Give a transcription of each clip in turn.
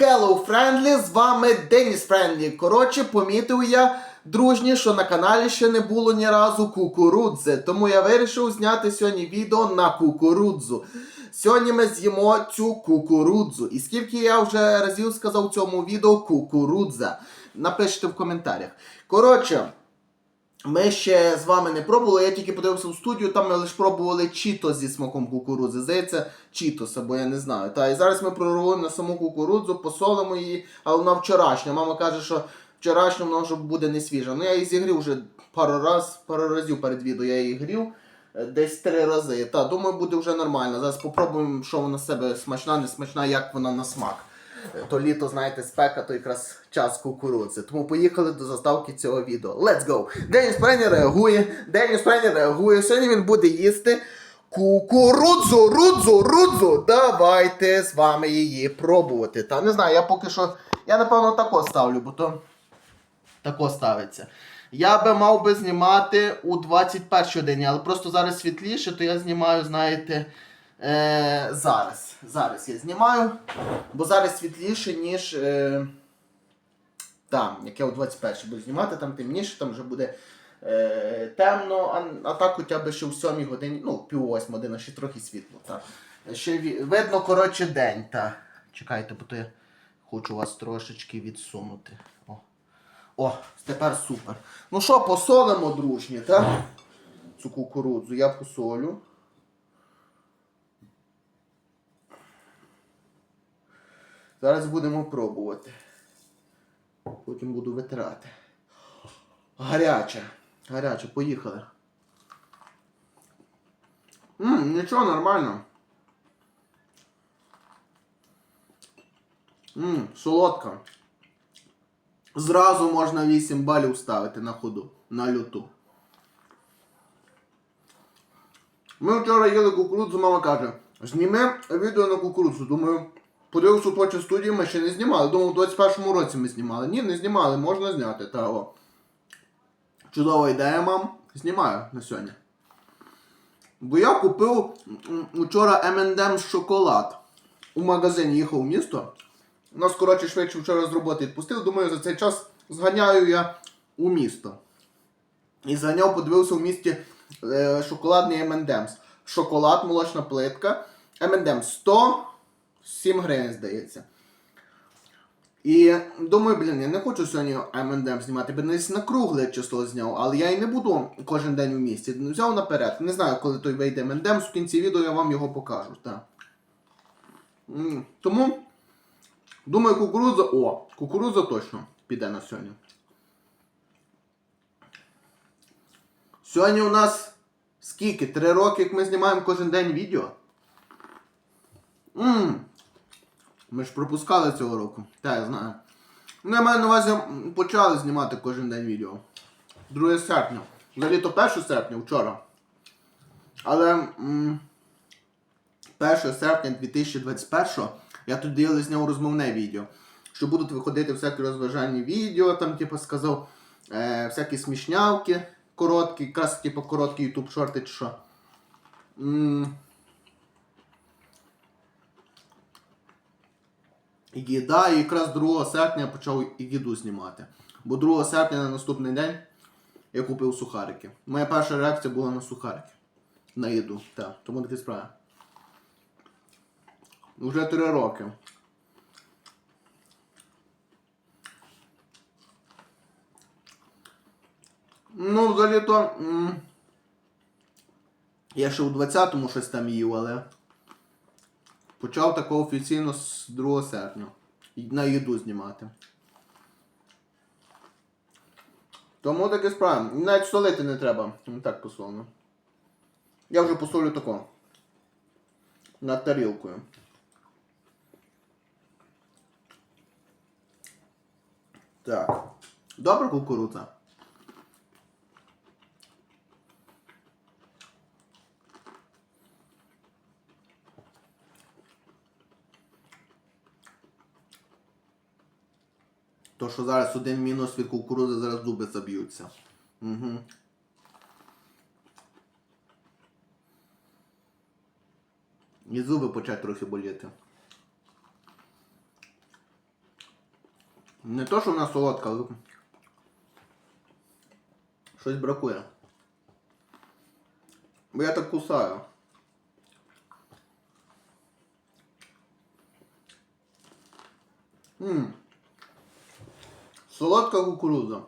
Hello Friendly, з вами Деніс Френдлі. Коротше, помітив я, дружні, що на каналі ще не було ні разу кукурудзи. Тому я вирішив зняти сьогодні відео на кукурудзу. Сьогодні ми з'їмо цю кукурудзу. І скільки я вже разів сказав цьому відео кукурудза. Напишіть в коментарях. Коротше. Ми ще з вами не пробували, я тільки подивився в студію, там ми лише пробували чіто зі смаком кукурудзи. Здається, чітос, або я не знаю. Та, і зараз ми прорвемо на саму кукурудзу, посолимо її, але вона вчорашня. Мама каже, що вчорашня вона вже буде не свіжа. Ну я її зігрів вже пару раз, пару разів перед відео я її грів. е, Десь три рази. Та, думаю, буде вже нормально. Зараз попробуємо, що вона себе смачна, не смачна, як вона на смак. То літо, знаєте, спека, то якраз час кукурудзи. Тому поїхали до заставки цього відео. Let's go! Деніс Прені реагує, Деніс Прені реагує. Сьогодні він буде їсти кукурудзу, рудзу, рудзу. Давайте з вами її пробувати. Та не знаю, я поки що. Я напевно тако ставлю, бо то тако ставиться. Я би мав би знімати у 21 годині, але просто зараз світліше, то я знімаю, знаєте, е, зараз. Зараз я знімаю, бо зараз світліше, ніж е, там, як я у 21 буду знімати, там темніше, там вже буде е, темно, а, а так хоча б ще в 7 годині, ну, пів 8 година, ще трохи світло. Так. Ще видно, коротше, день. Так. Чекайте, бо то я хочу вас трошечки відсунути. О. О, тепер супер. Ну що, посолимо, дружні, так? Цю кукурудзу я посолю. Зараз будемо пробувати. Потім буду витирати. Гаряче. Гаряче, поїхали. Ммм, нічого, нормально. Ммм, солодка. Зразу можна 8 балів ставити на ходу, на люту. Ми вчора їли кукурудзу, мама каже, зніми відео на кукурудзу. Думаю, подивився точно студії, ми ще не знімали. Думав, у 21-му році ми знімали. Ні, не знімали, можна зняти. Та, о. Чудова ідея, мам. Знімаю на сьогодні. Бо я купив вчора M&M шоколад. У магазині їхав у місто. Нас, коротше, швидше вчора з роботи відпустив. Думаю, за цей час зганяю я у місто. І зганяв, подивився в місті е, шоколадний M&M's. Шоколад, молочна плитка. M&M's 107 гривень, здається. І думаю, блін, я не хочу сьогодні M&M знімати, бо десь на кругле число зняв, але я і не буду кожен день у місті. Взяв наперед. Не знаю, коли той вийде M&M, в кінці відео я вам його покажу. Так. Тому, думаю, кукурудза. О, кукурудза точно піде на сьогодні. Сьогодні у нас скільки? Три роки, як ми знімаємо кожен день відео. Ммм. Ми ж пропускали цього року. Та, я знаю. Ну, я маю на увазі, почали знімати кожен день відео. 2 серпня. Взагалі то 1 серпня вчора. Але м, 1 серпня 2021 я тоді зняв розмовне відео. Що будуть виходити всякі розважальні відео, там, типу, сказав, е, всякі смішнявки короткі, якраз типу короткі YouTube шорти чи що. М, Їда, і якраз 2 серпня я почав їду знімати. Бо 2 серпня на наступний день я купив сухарики. Моя перша реакція була на сухарики. На їду. Так, тому такі справи. Уже 3 роки. Ну, взагалі то. Я ще у 20-му щось там їв, але. Почав тако офіційно з 2 серпня. На їду знімати. Тому таке справа. Навіть солити не треба. Так посолено. Я вже посолю тако. Над тарілкою. Так. Добре кукурудза. То, що зараз один мінус від кукурудзи, зараз зуби заб'ються. Угу. І зуби почать трохи боліти. Не то, що вона солодка, але щось бракує. Бо я так кусаю. Ммм. Солодка кукурудза.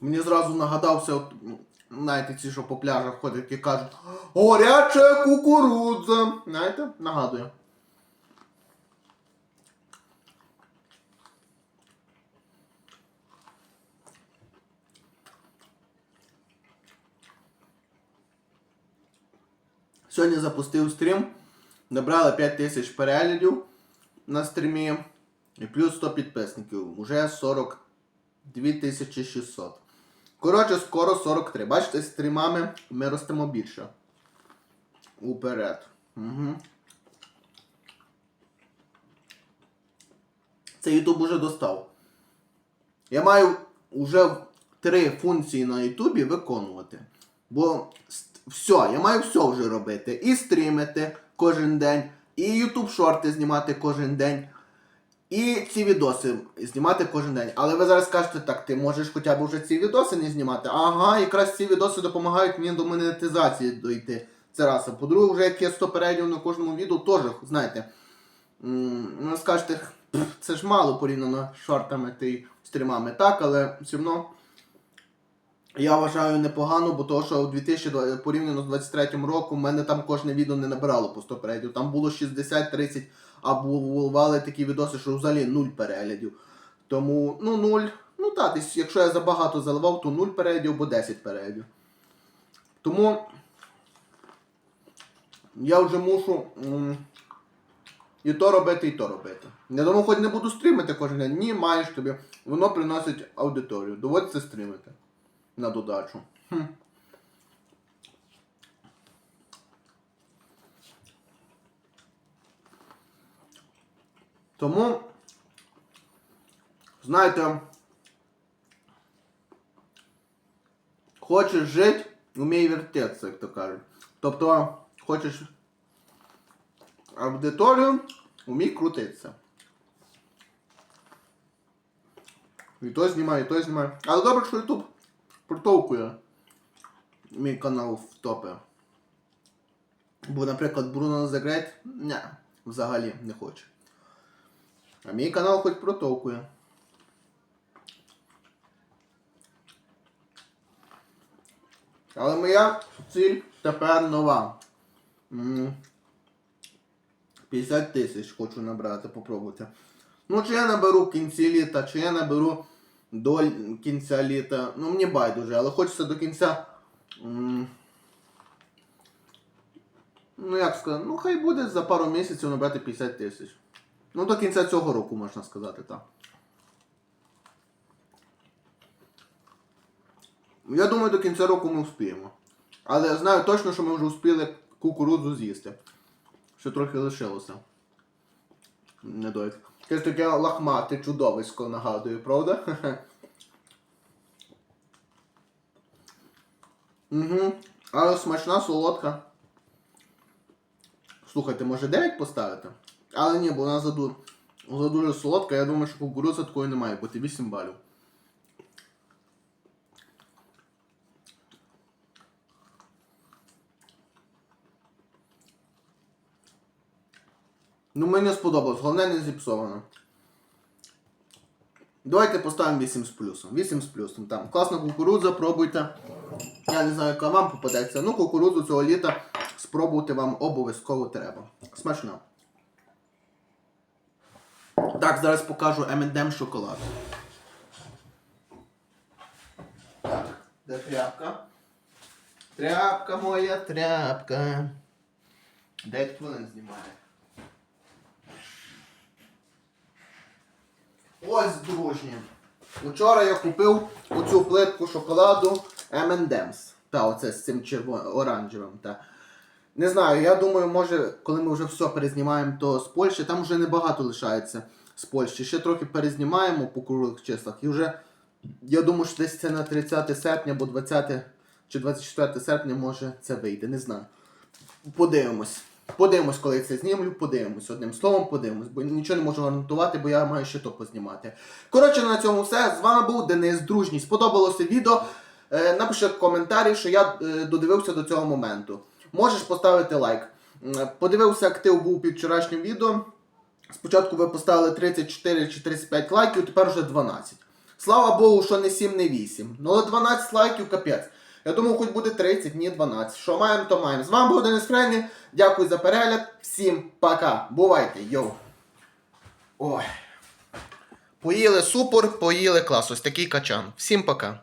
Мені зразу нагадався, от, м, знаєте, ці, що по пляжах ходять і кажуть Горяча кукурудза. Знаєте, нагадує. Сьогодні запустив стрім. Набрали 5 тисяч переглядів на стрімі і плюс 100 підписників. Уже 42 600. Коротше, скоро 43. Бачите, з стрімами ми ростемо більше. Уперед. Угу. Це YouTube уже достав. Я маю вже три функції на Ютубі виконувати. Бо все, я маю все вже робити. І стрімити кожен день, і YouTube шорти знімати кожен день. І ці відоси знімати кожен день. Але ви зараз скажете, так, ти можеш хоча б вже ці відоси не знімати. Ага, якраз ці відоси допомагають мені до монетизації дойти. Це раз. А по-друге, вже як є 100 переглядів на кожному відео, теж, знаєте. скажете, це ж мало порівняно з шортами та стрімами. Так, але все одно я вважаю непогано, бо того, що у 2020, порівняно з 23 роком, в мене там кожне відео не набирало по 100 переглядів. Там було 60-30, а бували такі відоси, що взагалі 0 переглядів. Тому, ну, 0. Ну так, якщо я забагато заливав, то 0 переглядів або 10 переглядів. Тому я вже мушу і то робити, і то робити. Я думаю, хоч не буду стрімити кожен день. Ні, маєш тобі. Воно приносить аудиторію. Доводиться стрімити на додачу. Хм. Тому, знаєте, хочеш жити, вмій вертеться, як то кажуть. Тобто, хочеш аудиторію, вмій крутитися. І то знімаю, і то знімаю. Але добре, що YouTube протовкує мій канал в топи. Бо, наприклад, The Great, не, взагалі не хоче. А мій канал хоч протовкує. Але моя ціль тепер нова. 50 тисяч хочу набрати, попробувати. Ну, чи я наберу в кінці літа, чи я наберу до кінця літа. Ну, мені байдуже, але хочеться до кінця. Ну, як сказати, ну хай буде за пару місяців набрати 50 тисяч. Ну, до кінця цього року, можна сказати, так. Я думаю, до кінця року ми вспіємо. Але я знаю точно, що ми вже успіли кукурудзу з'їсти. Ще трохи лишилося. Недоїд. Якесь таке лахмате чудовисько нагадує, правда? Угу. Але смачна, солодка. Слухайте, може 9 поставити? Але ні, бо вона заду... за дуже солодка, я думаю, що кукурудза такої не має бути 8 балів. Ну мені сподобалось, головне не зіпсовано. Давайте поставимо 8 з плюсом. 8 з плюсом. Там класна кукурудза, пробуйте. Я не знаю, яка вам попадеться. Ну, кукурудзу цього літа спробувати вам обов'язково треба. Смачно. Так, зараз покажу M&M шоколад. Так, де тряпка? Тряпка моя, тряпка. 9 хвилин знімає. Ось, дружні. Вчора я купив оцю плитку шоколаду M&M's. Та, оце з цим червоним оранжевим. Та. Не знаю, я думаю, може, коли ми вже все перезнімаємо, то з Польщі, там вже небагато лишається з Польщі. Ще трохи перезнімаємо по круглих числах. І вже, я думаю, що десь це на 30 серпня або 20 чи 24 серпня може це вийде. Не знаю. Подивимось. Подивимось, коли це знімлю, подивимось. Одним словом, подивимось, бо нічого не можу гарантувати, бо я маю ще то познімати. Коротше, на цьому все. З вами був Денис Дружній. Сподобалося відео. Е, напиши коментарі, що я е, додивився до цього моменту. Можеш поставити лайк. Подивився, актив був під вчорашнім відео. Спочатку ви поставили 34 чи 35 лайків, тепер вже 12. Слава Богу, що не 7, не 8. Ну але 12 лайків капець. Я думав, хоч буде 30, ні 12. Що маємо, то маємо. З вами був Денис Френлі. Дякую за перегляд. Всім пока. Бувайте, йоу. Ой. Поїли супер, поїли клас. Ось такий качан. Всім пока.